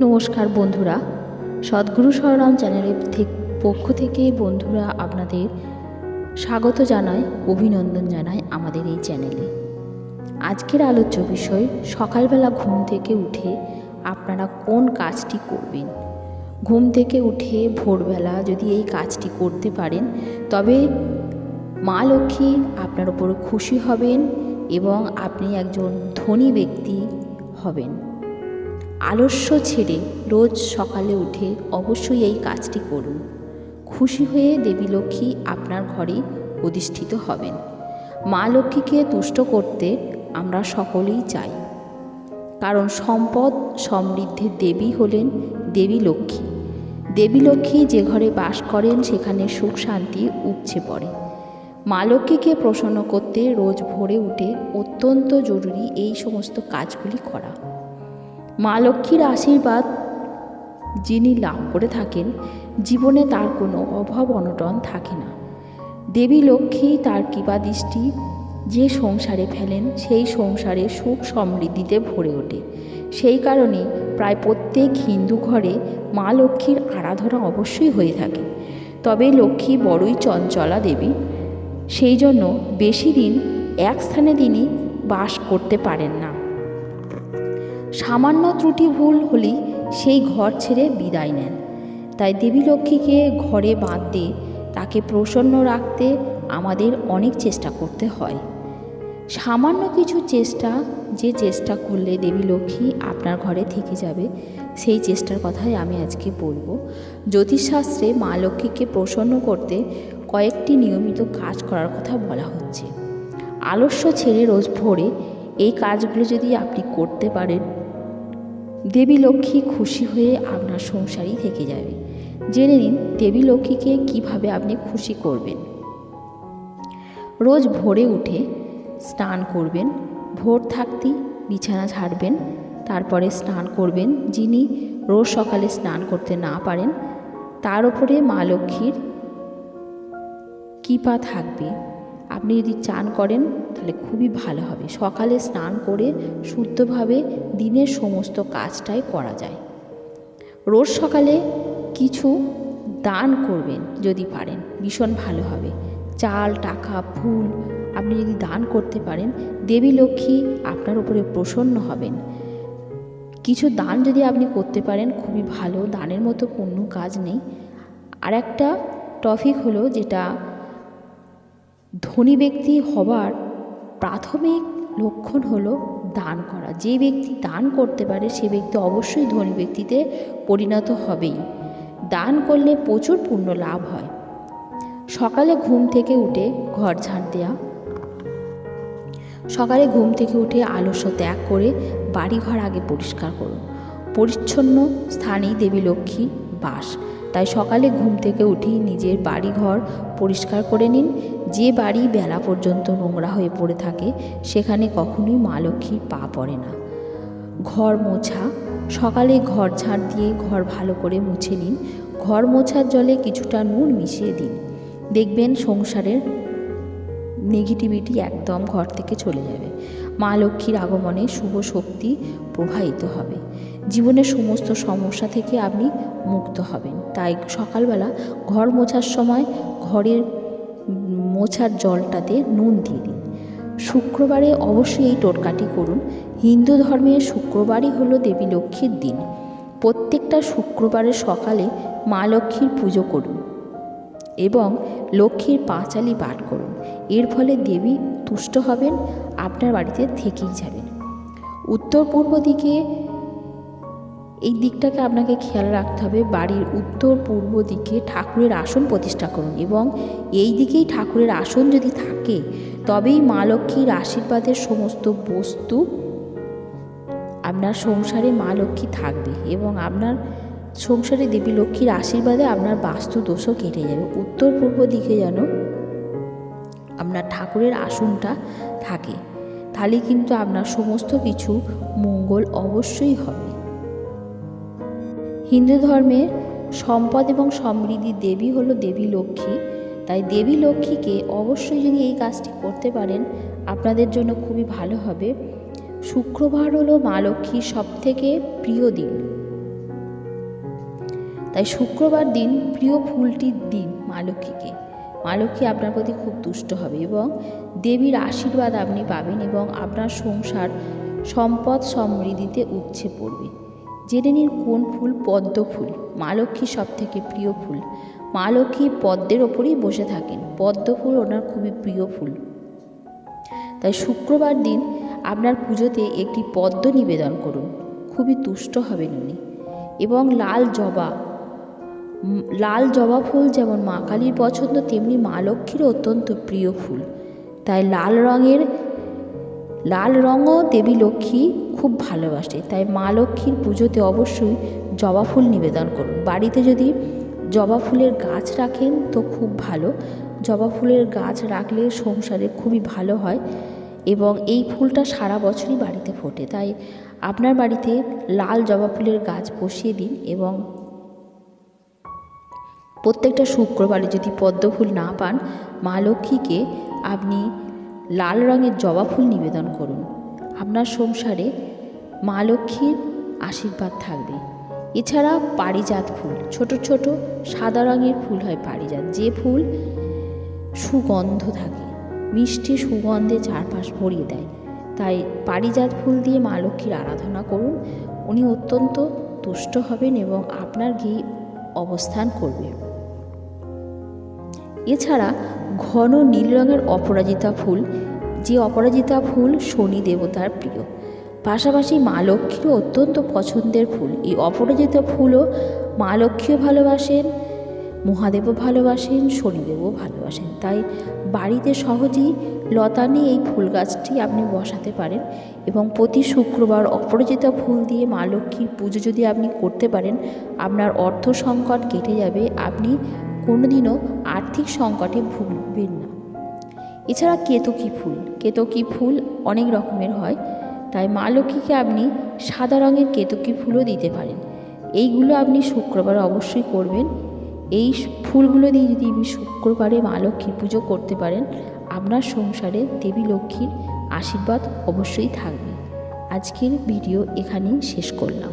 নমস্কার বন্ধুরা। সদ্গুরু সরনাম চ্যানেলের পক্ষ থেকে বন্ধুরা আপনাদের স্বাগত জানায় অভিনন্দন জানায় আমাদের এই চ্যানেলে। আজকের আলোচ্য বিষয়, সকালবেলা ঘুম থেকে উঠে আপনারা কোন কাজটি করবেন? ঘুম থেকে উঠে ভোরবেলা যদি এই কাজটি করতে পারেন, তবে মা লক্ষ্মী আপনার ওপর খুশি হবেন এবং আপনি একজন ধনী ব্যক্তি হবেন। আলস্য ছেড়ে রোজ সকালে উঠে অবশ্যই এই কাজটি করুন। খুশি হয়ে দেবী লক্ষ্মী আপনার ঘরে অধিষ্ঠিত হবেন। মা লক্ষ্মীকে তুষ্ট করতে আমরা সকলেই চাই। কারণ সম্পদ সমৃদ্ধির দেবী হলেন দেবী লক্ষ্মী। দেবী লক্ষ্মী যে ঘরে বাস করেন সেখানে সুখ শান্তি উপচে পড়ে। মা লক্ষ্মীকে প্রসন্ন করতে রোজ ভোরে উঠে অত্যন্ত জরুরি এই সমস্ত কাজগুলি করা। মা লক্ষ্মীর আশীর্বাদ যিনি লাভ করে থাকেন, জীবনে তার কোনো অভাব অনটন থাকে না। দেবী লক্ষ্মী তার কৃপাদৃষ্টি যে সংসারে ফেলেন, সেই সংসারে সুখ সমৃদ্ধিতে ভরে ওঠে। সেই কারণে প্রায় প্রত্যেক হিন্দু ঘরে মা লক্ষ্মীর আরাধনা অবশ্যই হয়ে থাকে। তবে লক্ষ্মী বড়ই চঞ্চলা দেবী। সেই জন্য বেশি দিন এক স্থানে তিনি বাস করতে পারেন না। সামান্য ত্রুটি ভুল হলেই সেই ঘর ছেড়ে বিদায় নেন। তাই দেবী লক্ষ্মীকে ঘরে বাঁধতে, তাকে প্রসন্ন রাখতে আমাদের অনেক চেষ্টা করতে হয়। সামান্য কিছু চেষ্টা, যে চেষ্টা করলে দেবী লক্ষ্মী আপনার ঘরে থেকে যাবে, সেই চেষ্টার কথাই আমি আজকে বলব। জ্যোতিষশাস্ত্রে মা লক্ষ্মীকে প্রসন্ন করতে কয়েকটি নিয়মিত কাজ করার কথা বলা হচ্ছে। আলস্য ছেড়ে রোজ ভোরে এই কাজগুলো যদি আপনি করতে পারেন দেবী লক্ষ্মী খুশি হয়ে আপনার সংসারই থেকে যাবে। জেনে নিন দেবী লক্ষ্মীকে কীভাবে আপনি খুশি করবেন। রোজ ভোরে উঠে স্নান করবেন, ভোর থাকতেই বিছানা ছাড়বেন তারপরে স্নান করবেন। যিনি রোজ সকালে স্নান করতে না পারেন, তার উপরে মা লক্ষ্মীর কৃপা থাকবে। আপনি যদি চান করেন তাহলে খুবই ভালো হবে। সকালে স্নান করে শুদ্ধভাবে দিনের সমস্ত কাজটাই করা যায়। রোজ সকালে কিছু দান করবেন যদি পারেন, ভীষণ ভালো হবে। চাল, টাকা, ফুল আপনি যদি দান করতে পারেন, দেবী লক্ষ্মী আপনার উপরে প্রসন্ন হবেন। কিছু দান যদি আপনি করতে পারেন, খুবই ভালো, দানের মতো পূর্ণ কাজ নেই। আর একটা টপিক হলো যেটা ধনী ব্যক্তি হবার প্রাথমিক লক্ষণ হলো দান করা। যে ব্যক্তি দান করতে পারে, সে ব্যক্তি অবশ্যই ধনী ব্যক্তিতে পরিণত হবেই। দান করলে প্রচুর পুণ্য লাভ হয়। সকালে ঘুম থেকে উঠে ঘর ঝাড় দেওয়া সকালে ঘুম থেকে উঠে আলস্য ত্যাগ করে বাড়িঘর আগে পরিষ্কার করুন। পরিচ্ছন্ন স্থানেই দেবী লক্ষ্মী বাস। তাই সকালে ঘুম থেকে উঠেই নিজের বাড়িঘর পরিষ্কার করে নিন। যে বাড়ি বেলা পর্যন্ত নোংরা হয়ে পড়ে থাকে, সেখানে কখনোই মা লক্ষ্মীর পা পড়ে না। ঘর মোছা, সকালে ঘর ঝাড় দিয়ে ঘর ভালো করে মুছে নিন। ঘর মোছার জলে কিছুটা নুন মিশিয়ে দিন। দেখবেন সংসারের নেগেটিভিটি একদম ঘর থেকে চলে যাবে। মা লক্ষ্মীর আগমনে শুভ শক্তি প্রবাহিত হবে। জীবনের সমস্ত সমস্যা থেকে আপনি মুক্ত হবেন। তাই সকালবেলা ঘর মোছার সময় ঘরের মোছার জলটাতে নুন দিয়ে দিন। শুক্রবারে অবশ্যই এই টোটকাটি করুন। হিন্দু ধর্মে শুক্রবারই হলো দেবী লক্ষ্মীর দিন। প্রত্যেকটা শুক্রবারের সকালে মা লক্ষ্মীর পুজো করুন এবং লক্ষ্মীর পাঁচালি পাঠ করুন। এর ফলে দেবী তুষ্ট হবেন, আপনার বাড়িতে থেকেই যাবেন। উত্তর পূর্ব দিকে, এই দিকটাকে আপনাকে খেয়াল রাখতে হবে, বাড়ির উত্তর পূর্ব দিকে ঠাকুরের আসন প্রতিষ্ঠা করুন এবং এই দিকেই ঠাকুরের আসন যদি থাকে, তবেই মা লক্ষ্মীর আশীর্বাদের সমস্ত বস্তু আপনার সংসারে মা লক্ষ্মী থাকবে এবং আপনার সংসারে দেবী লক্ষ্মীর আশীর্বাদে আপনার বাস্তু দোষও কেটে যাবে। উত্তর পূর্ব দিকে যেন আপনার ঠাকুরের আসনটা থাকে, তাহলে কিন্তু আপনার সমস্ত কিছু মঙ্গল অবশ্যই হবে। হিন্দু ধর্মে সম্পদ এবং সমৃদ্ধি দেবী হলো দেবী লক্ষ্মী, তাই দেবী লক্ষ্মীকে অবশ্যই যদি এই কাজটি করতে পারেন, আপনাদের জন্য খুবই ভালো হবে। শুক্রবার হলো মা লক্ষ্মীর সবথেকে প্রিয় দিন। তাই শুক্রবার দিন প্রিয় ফুলটির দিন মা লক্ষ্মীকে। মা লক্ষ্মী আপনার প্রতি খুব তুষ্ট হবে এবং দেবীর আশীর্বাদ আপনি পাবেন এবং আপনার সংসার সম্পদ সমৃদ্ধিতে উপচে পড়বে। জেনে নিন কোন ফুল পদ্ম ফুল, মা লক্ষ্মীর সব থেকে প্রিয় ফুল। মা লক্ষ্মী পদ্মের ওপরেই বসে থাকেন, পদ্ম ফুল ওনার খুবই প্রিয় ফুল। তাই শুক্রবার দিন আপনার পুজোতে একটি পদ্ম নিবেদন করুন, খুবই তুষ্ট হবেন উনি। এবং লাল জবা লাল জবা ফুল যেমন মা কালীর পছন্দ, তেমনি মা লক্ষ্মীর অত্যন্ত প্রিয় ফুল। তাই লাল রঙের, লাল রঙও দেবী লক্ষ্মী খুব ভালোবাসে। তাই মা লক্ষ্মীর পুজোতে অবশ্যই জবা ফুল নিবেদন করুন। বাড়িতে যদি জবা ফুলের গাছ রাখেন তো খুব ভালো। জবা ফুলের গাছ রাখলে সংসারে খুবই ভালো হয় এবং এই ফুলটা সারা বছরই বাড়িতে ফোটে। তাই আপনার বাড়িতে লাল জবা ফুলের গাছ বসিয়ে দিন এবং প্রত্যেকটা শুক্রবারে যদি পদ্ম ফুল না পান, মা লক্ষ্মীকে আপনি লাল রঙের জবা ফুল নিবেদন করুন। আপনার সংসারে মা লক্ষ্মীর আশীর্বাদ থাকবে। এছাড়া পারিজাত ফুল, ছোট ছোট সাদা রঙের ফুল হয় পারিজাত। যে ফুল সুগন্ধ থাকে, মিষ্টি সুগন্ধে চারপাশ ভরিয়ে দেয়। তাই পারিজাত ফুল দিয়ে মা লক্ষ্মীর আরাধনা করুন। উনি অত্যন্ত তুষ্ট হবেন এবং আপনার গিয়ে অবস্থান করবে। এছাড়া ঘন নীল রঙের অপরাজিতা ফুল, যে অপরাজিতা ফুল শনি দেবতার প্রিয়। পাশাপাশি মা লক্ষ্মীরও অত্যন্ত পছন্দের ফুল। এই অপরাজিতা ফুলও মা লক্ষ্মীও ভালোবাসেন, মহাদেবও ভালোবাসেন, শনিদেবও ভালোবাসেন। তাই বাড়িতে সহজেই লতানে এই ফুল গাছটি আপনি বসাতে পারেন এবং প্রতি শুক্রবার অপরাজিতা ফুল দিয়ে মা লক্ষ্মীর পুজো যদি আপনি করতে পারেন, আপনার অর্থ সংকট কেটে যাবে। আপনি কোনোদিনও আর্থিক সংকটে ভুগবেন না। এছাড়া কেতকী ফুল কেতকী ফুল অনেক রকমের হয়, তাই মা লক্ষ্মীকে আপনি সাদা রঙের কেতকী ফুলও দিতে পারেন। এইগুলো আপনি শুক্রবার অবশ্যই করবেন। এই ফুলগুলো দিয়ে যদি আপনি শুক্রবারে মা লক্ষ্মীর পুজো করতে পারেন, আপনার সংসারে দেবী লক্ষ্মীর আশীর্বাদ অবশ্যই থাকবে। আজকের ভিডিও এখানেই শেষ করলাম।